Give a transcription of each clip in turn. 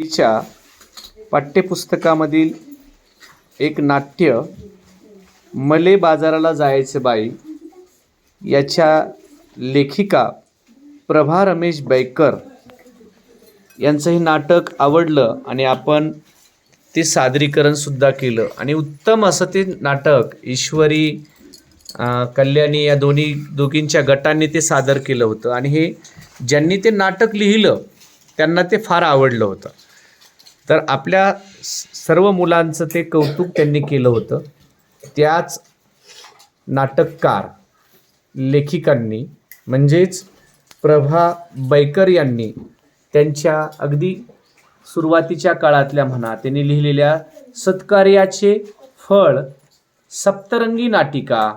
तिच्या पाठ्यपुस्तकामधील एक नाट्य मले बाजाराला जायचे बाई याच्या लेखिका प्रभा रमेश बैकर यांचं हे नाटक आवडलं आणि आपण ते सादरीकरणसुद्धा केलं. आणि उत्तम असं ते नाटक ईश्वरी कल्याणी या दोन्ही दोघींच्या गटांनी ते सादर केलं होतं. आणि हे ज्यांनी ते नाटक लिहिलं त्यांना ते फार आवडलं होतं. तर आपल्या स- सर्व मुलांचं ते कौतुक त्यांनी केलं होतं. त्याच नाटककार लेखिकांनी म्हणजेच प्रभा बैकर यांनी त्यांच्या अगदी सुरुवातीच्या काळातल्या म्हणा त्यांनी लिहिलेल्या सत्कार्याचे फळ सप्तरंगी नाटिका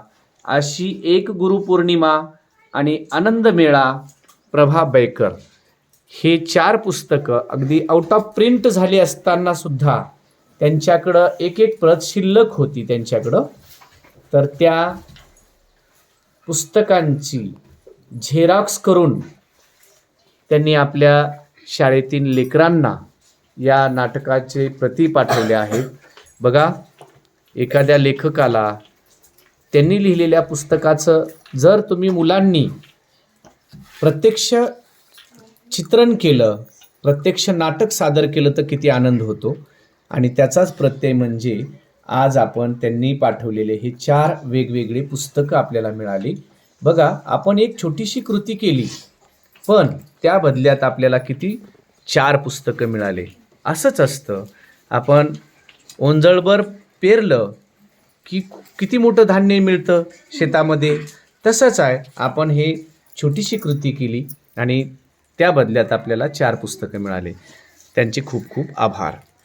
अशी एक गुरुपौर्णिमा आणि आनंद मेळा प्रभा बैकर. हे चार पुस्तकं अगदी आउट ऑफ प्रिंट झाली असताना सुद्धा त्यांच्याकडं एक एक प्रत शिल्लक होती त्यांच्याकडं. तर त्या पुस्तकांची झेरॉक्स करून त्यांनी आपल्या शाळेतील लेकरांना या नाटकाचे प्रती पाठवले आहेत. बघा एखाद्या लेखकाला त्यांनी लिहिलेल्या पुस्तकाचं जर तुम्ही मुलांनी प्रत्यक्ष चित्रण केलं प्रत्यक्ष नाटक सादर केलं तर किती आनंद होतो. आणि त्याचाच प्रत्यय म्हणजे आज आपण त्यांनी पाठवलेले हे चार वेगवेगळे पुस्तकं आपल्याला मिळाली. बघा आपण एक छोटीशी कृती केली पण त्या बदल्यात आपल्याला किती चार पुस्तकं मिळाले. असंच असतं. आपण ओंजळभर पेरलं की किती मोठं धान्य मिळतं शेतामध्ये? तसंच आहे. आपण हे छोटीशी कृती केली आणि त्या बदल्यात आपल्याला चार पुस्तकं मिळाले. त्यांचे खूप खूप आभार.